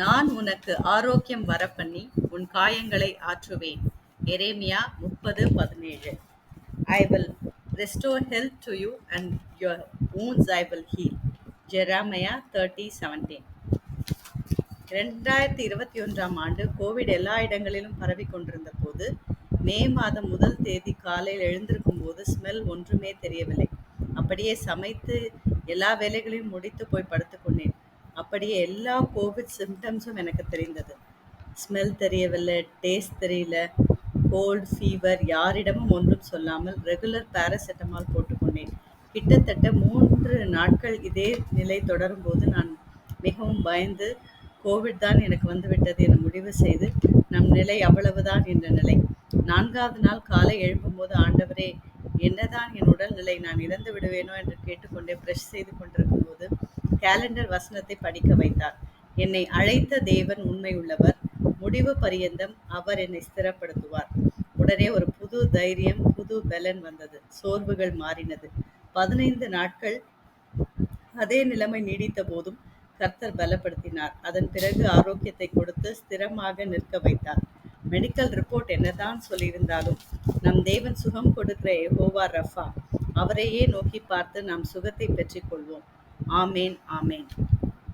நான் உனக்கு ஆரோக்கியம் வரப்பண்ணி உன் காயங்களை ஆற்றுவேன். எரேமியா முப்பது பதினேழு. I will restore health to you and your wounds I will heal Jeremiah thirty seventeen ரெண்டாயிரத்தி இருபத்தி ஒன்றாம் ஆண்டு கோவிட் எல்லா இடங்களிலும் பரவி கொண்டிருந்த போது மே மாதம் முதல் தேதி காலையில் எழுந்திருக்கும் போது ஸ்மெல் ஒன்றுமே தெரியவில்லை. அப்படியே சமைத்து எல்லா வேலைகளையும் முடித்து போய் படுத்துக்கொண்டேன் அப்படியே எல்லா கோவிட் சிம்டம்ஸும் எனக்கு தெரிந்தது. ஸ்மெல் தெரியவில்லை டேஸ்ட் தெரியல கோல்டு ஃபீவர் யாரிடமும் ஒன்றும் சொல்லாமல் ரெகுலர் பேராசிட்டமால் போட்டுக்கொண்டேன். கிட்டத்தட்ட மூன்று நாட்கள் இதே நிலை தொடரும்போது நான் மிகவும் பயந்து கோவிட் தான் எனக்கு வந்துவிட்டது என முடிவு செய்து நம் நிலை அவ்வளவுதான் என்ற நிலை. நான்காவது நாள் காலை எழும்பும்போது ஆண்டவரே என்னதான் என் உடல்நிலை நான் இறந்து விடுவேனோ? என்று கேட்டுக்கொண்டே ப்ரெஷ் செய்து கொண்டிருக்கும் போது கேலண்டர் வசனத்தை படிக்க வைத்தார். என்னை அழைத்த தேவன் உண்மை உள்ளவர். முடிவு பரியந்தம் அவர் என்னை ஸ்திரப்படுத்துவார். உடனே ஒரு புது தைரியம் புது பலன் வந்தது. சோர்வுகள் மாறினது. பதினைந்து நாட்கள் அதே நிலைமை நீடித்த போதும் கர்த்தர் பலப்படுத்தினார். அதன் பிறகு ஆரோக்கியத்தை கொடுத்து ஸ்திரமாக நிற்க வைத்தார். மெடிக்கல் ரிப்போர்ட் என்னதான் சொல்லியிருந்தாலும் நம் தேவன் சுகம் கொடுக்கிற எகோவா ரஃபா. அவரையே நோக்கி பார்த்து நாம் சுகத்தை பெற்றுக்கொள்வோம். ஆமேன் ஆமேன்.